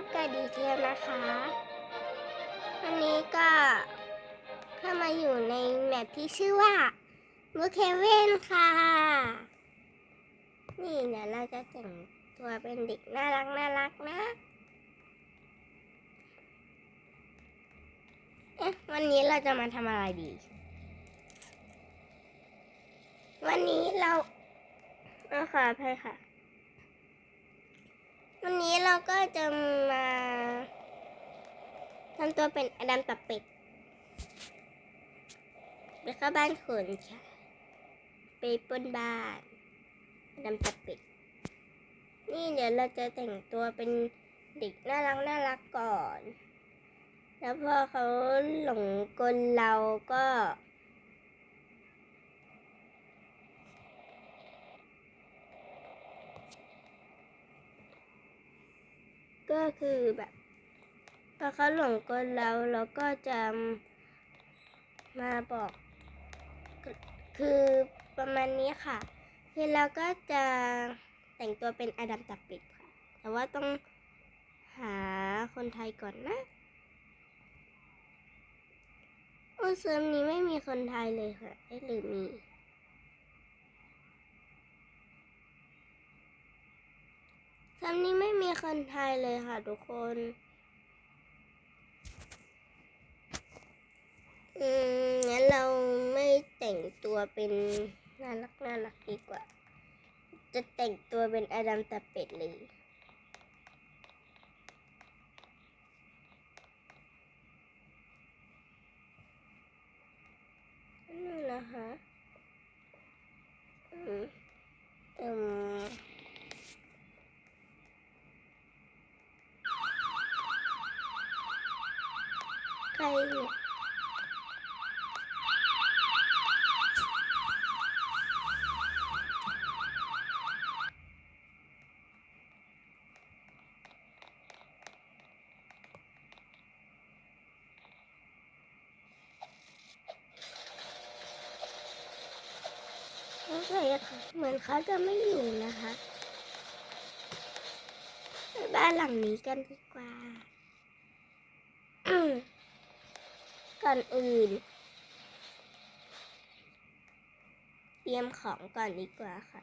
บกับดีเทลนะคะวันนี้ก็เข้ามาอยู่ในแมปที่ชื่อว่าบูเคเว่นค่ะ นี่เดี๋ยวเราจะแต่งตัวเป็นเด็กน่ารักน่ารักนะ เอ๊ะวันนี้เราจะมาทำอะไรดี วันนี้เราเอาขออภัยค่ะ วันนี้เราก็จะำตัวเป็นอดัมตับเป็ดไปเข้าบ้านคนค่ะไปปนบ้านอดัมตับเป็ด นี่เดี๋ยวเราจะแต่งตัวเป็นเด็กน่ารักน่ารักก่อน แล้วพอเขาหลงกลเราก็ก็คือแบบ พอเขาหลงกลเราเราก็จะมาบอก คือประมาณนี้ค่ะ คือเราก็จะแต่งตัวเป็นอดัมตับปิดค่ะ แต่ว่าต้องหาคนไทยก่อนนะโอ้เซิร์ฟนี้ไม่มีคนไทยเลยค่ะเอ๊ะหรือมีคำนี้ไม่มีคนไทยเลยค่ะทุกคน อืม งั้นเราไม่ แต่งตัวเป็นน่ารักน่ารักดีกว่า จะแต่งตัวเป็นอดัมตะเป็ดเลยนี่นะคะอืมอืมใครเนี่ย โอเคค่ะเหมือนเขาจะไม่อยู่นะคะไปบ้านหลังนี้กันดีกว่า ก่อนอื่น เตรียมของก่อนดีกว่าค่ะ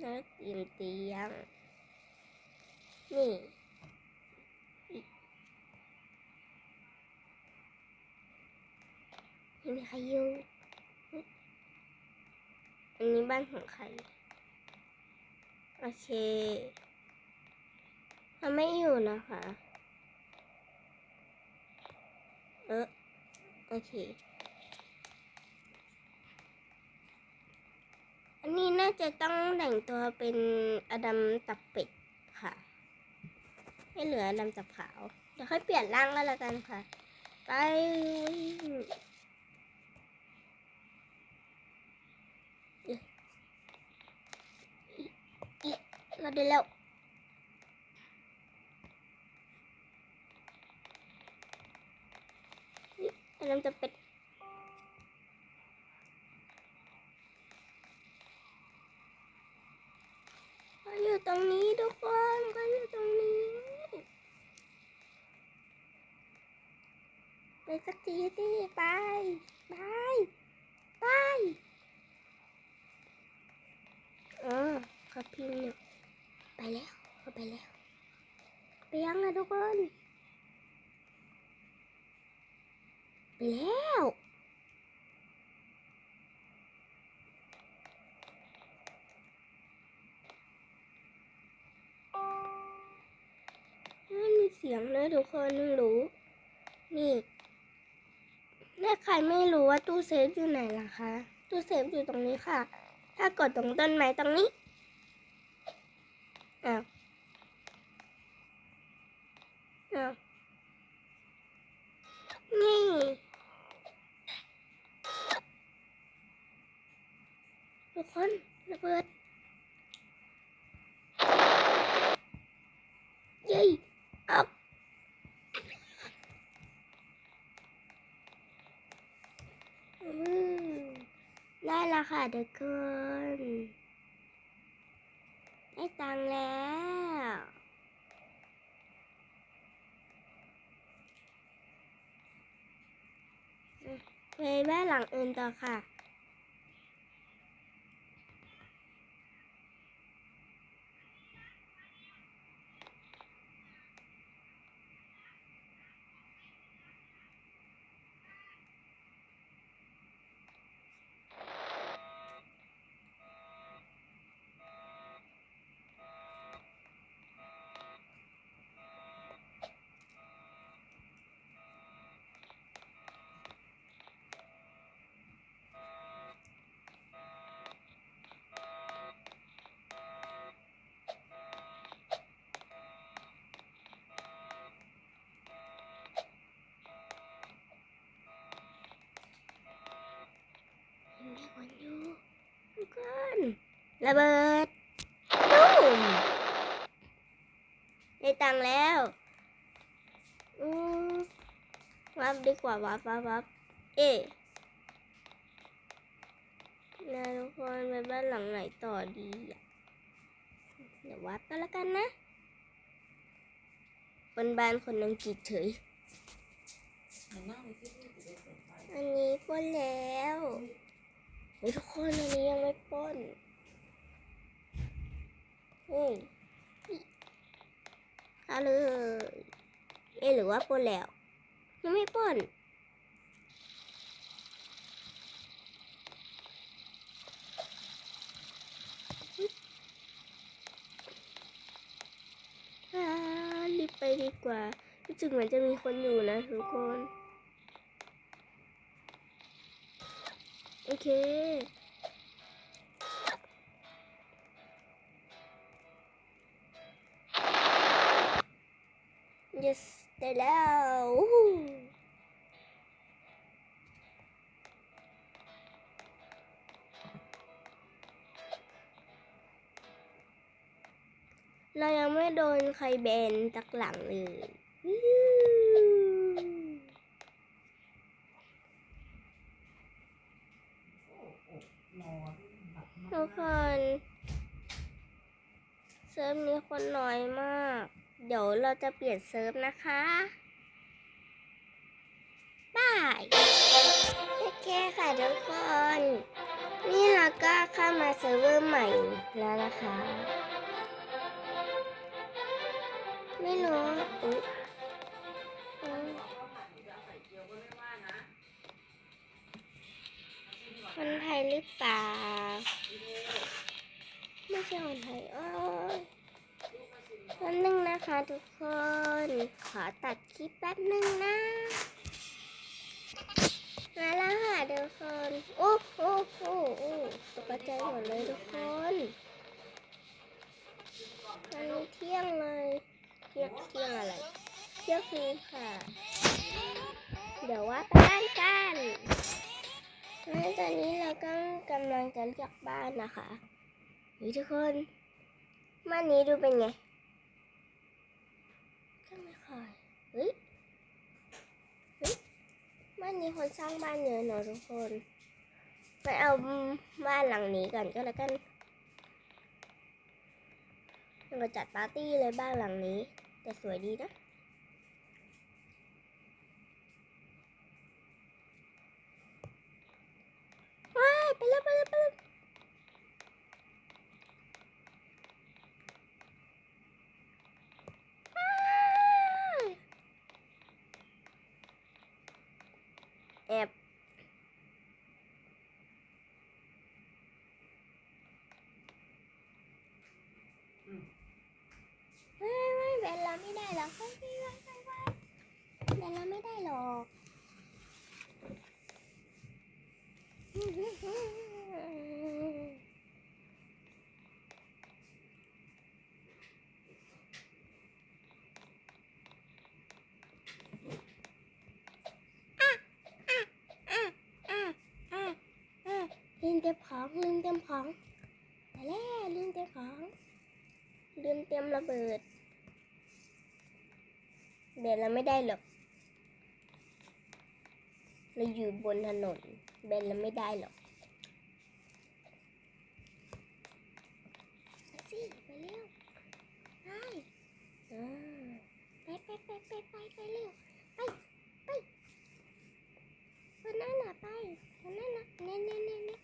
แล้วเตรียมเตียงนี่ ไม่มีใครอยู่อันนี้บ้านของใคร โอเคเขาไม่อยู่นะคะ เออโอเค อันนี้น่าจะต้องแต่งตัวเป็นอดัมตับเป็ดค่ะไม่เหลืออดัมตับขาว เดี๋ยวค่อยเปลี่ยนร่างก็แล้วกันค่ะ ไปวิ่ง เราได้แล้วอดัมตับเป็ดเขาอยู่ตรงนี้ทุกคนเขาอยู่ตรงนี้ ไปสักทีสิไป ไปเออเขาพิมพ์อยู่ไปแล้วเขาไปแล้ว ไปยังอะทุกคน ไปแล้ว ไม่มีเสียงเลยทุกคนนึงรู้ นี่ถ้าใครไม่รู้ว่าตู้เซฟอยู่ไหนล่ะคะ ตู้เซฟอยู่ตรงนี้ค่ะ ถ้ากดตรงต้นไม้ตรงนี้ ทุกคนได้ตังแล้ว ไปบ้านหลังอื่นต่อค่ะ ระเบิดตุ้มได้ตังแล้วอืมวับดีกว่าวับวับวับเอ๊ะนะทุกคนไปบ้านหลังไหนต่อดีเดี๋ยววัดก็แล้วกันนะบนบ้านคนอังกฤษเฉย อันนี้ป้นแล้วทุกคนอันนี้ยังไม่ป้น ฮ้ยเอาเลยเอ๊ะหรือว่าปล้นแล้ว ยังไม่ป้นอ่ารีบไปดีกว่า รู้สึกเหมือนจะมีคนอยู่นะทุกคน โอเค yes ได้แล้วเรายังไม่โดนใครแบนตักหลังเลยทุกคนเซิร์ฟนี้คนน้อยมาก เดี๋ยวเราจะเปลี่ยนเซิร์ฟนะคะบายโอเคค่ะทุกคน นี่เราก็เข้ามาเซิร์ฟเวอร์ใหม่แล้วนะคะ ไม่รู้อุ๊คนไทยหรือเปล่า ไม่ใช่คนไทยอ้ย แป๊บนึงนะคะทุกคน ขอตัดคลิปแป๊บนึงนะ มาแล้วค่ะทุกคน โอ้โอ้โอ้โอ้ตกใจหมดเลยทุกคนอันนี้เที่ยงเลยเที่ยงเที่ยงอะไร เที่ยงคืนค่ะ เดี๋ยวว่าไปบ้านกันแล้วตอนนี้เราก็กำลังจะเลือกบ้านนะคะนี่ทุกคนบ้านนี้ดูเป็นไงก็ไม่ค่อย เฮ้ยเฮ้ยบ้านนี้คนสร้างบ้านเยอะเนอะทุกคนไปเอาบ้านหลังนี้ก่อนก็แล้วกันเราจัดปาร์ตี้เลยบ้านหลังนี้ แต่สวยดีนะว้ายไปแล้วไปแล้วไปแล้ว แอบเฮ้ยไม่ เราไม่ได้หรอกไม่ไม่ไม่ไม่เป็นเราไม่ได้หรอกลืมเตรียมของลืมเตรียมของไปแล้วลืมเตรียมของลืมเตรียมระเบิด เดินเราไม่ได้หรอก เราอยู่บนถนนเบนเราไม่ได้หรอกสิไปเร็วไปไปไปไปไปไปไปเร็วไปไปวันั่นน่ะไปนั่นน่ะเน่เน่เน่เน่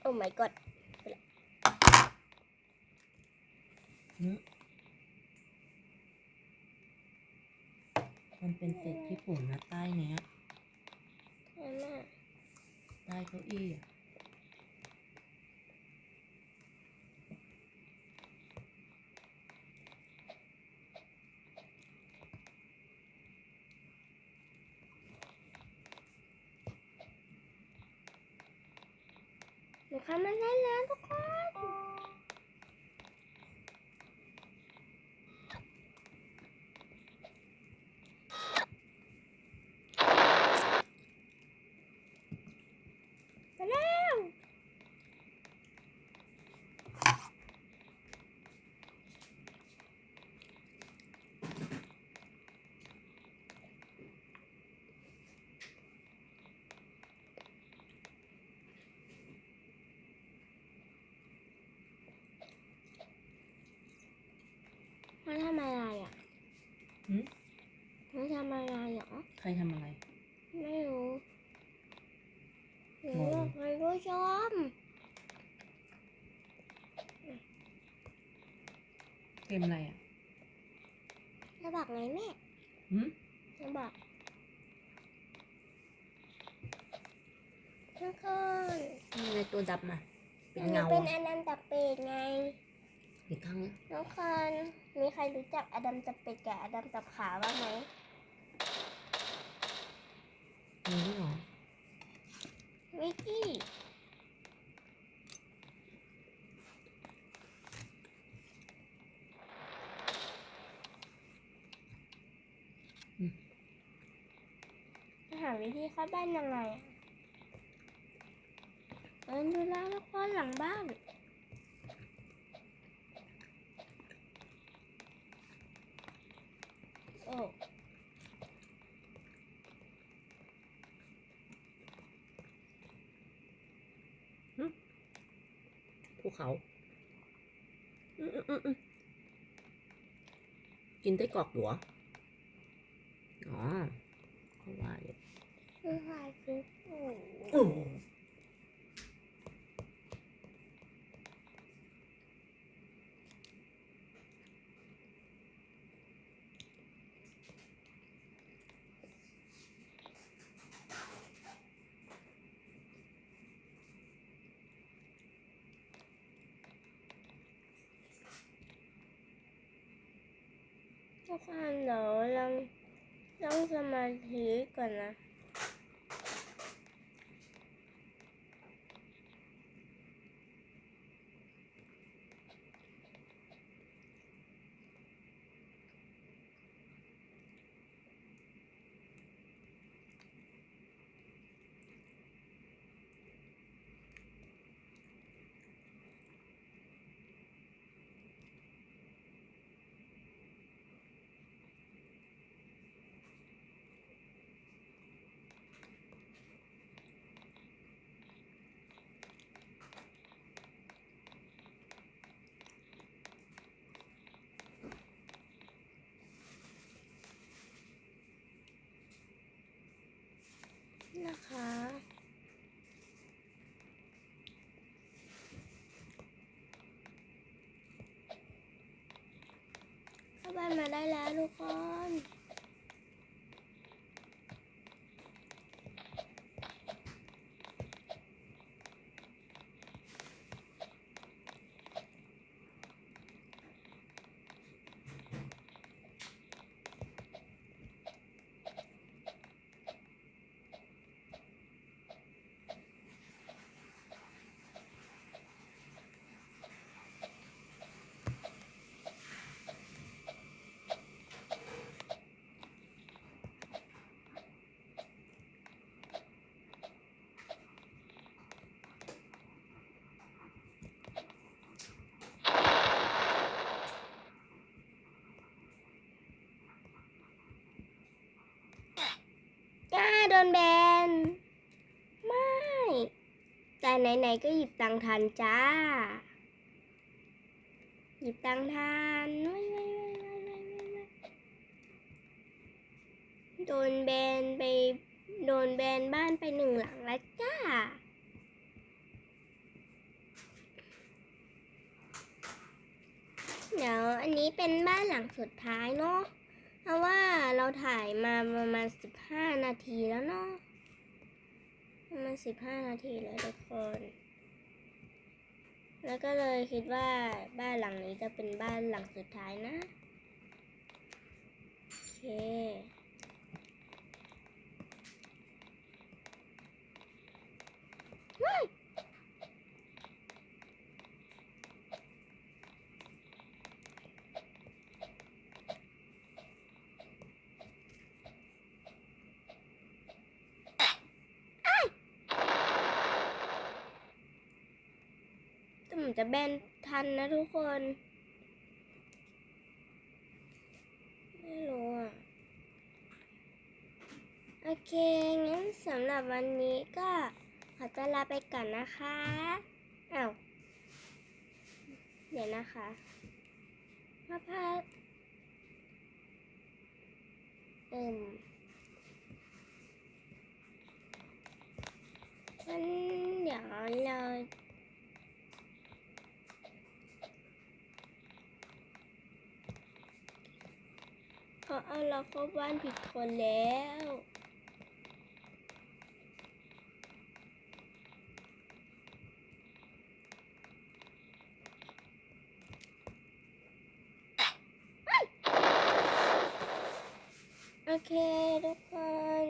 โอ้ my god ญี่ปุ่นนะใต้เนี้ยนั่นน่ใต้เก้าอี้อะหนูเข้ามาได้แล้วทุกคน มาแล้ว มาทำอะไรอะหึมาทำอะไรเหรอ ใครทำอะไร ไม่รู้หนูงงอยากไปผู้ชมเกมอะไรอะจะบอกไงแม่หึจะบอกทุกคนอะไรตัวดำอะเป็นอันนี้เงาเป็นอะอนันตเป็ดไง อีกครั้งทุกคนมีใครรู้จักอดัมจับเป็ดกับอดัมจับขาบ้างไหมมีด้วยเหรอวิกกี้จะหาวิธีเข้าบ้านยังไงอะเออดูแลวทุกคนหลังบ้าน โอ้ ภูเขาอืมอืมอืมอืมกินได้กรอกอยู่เหรออ๋อเขาว่าอยู่คือหายฟิตโอ้ โอ้ทุกคนเดี๋ยวต้องสมาธิก่อนนะเข้า บ้านมาได้แล้วทุกคน นแบน ไม่ แต่ไหนๆก็หยิบตังทันจ้า หยิบตังทันไม่ไม่ไม่ไม่ไม่ไม่โดนแบนไป โดนแบนบ้านไปหนึ่งหลังแล้วจ้าเดี๋ยวอันนี้เป็นบ้านหลังสุดท้ายเนาะ ราะว่าเราถ่ายมาประมาณสิบห้านาทีแล้วเนาะประมาณสิบห้านาทีแล้วทุกคน แล้วก็เลยคิดว่าบ้านหลังนี้จะเป็นบ้านหลังสุดท้ายนะ โอเคแมจะแบนทันนะทุกคน ไม่รู้อะ โอเค งั้นสำหรับวันนี้ก็ขอตัวลาไปก่อนนะคะอ้าวเดี๋ยวนะคะพ่อพัดเอิ่มงั้นเดี๋ยวเรา เอาเราเข้าบ้านผิดคนแล้วโอเคทุกคน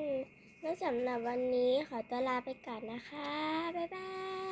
แล้วสำหรับวันนี้ขอตัวลาไปก่อนนะคะ บ๊ายบาย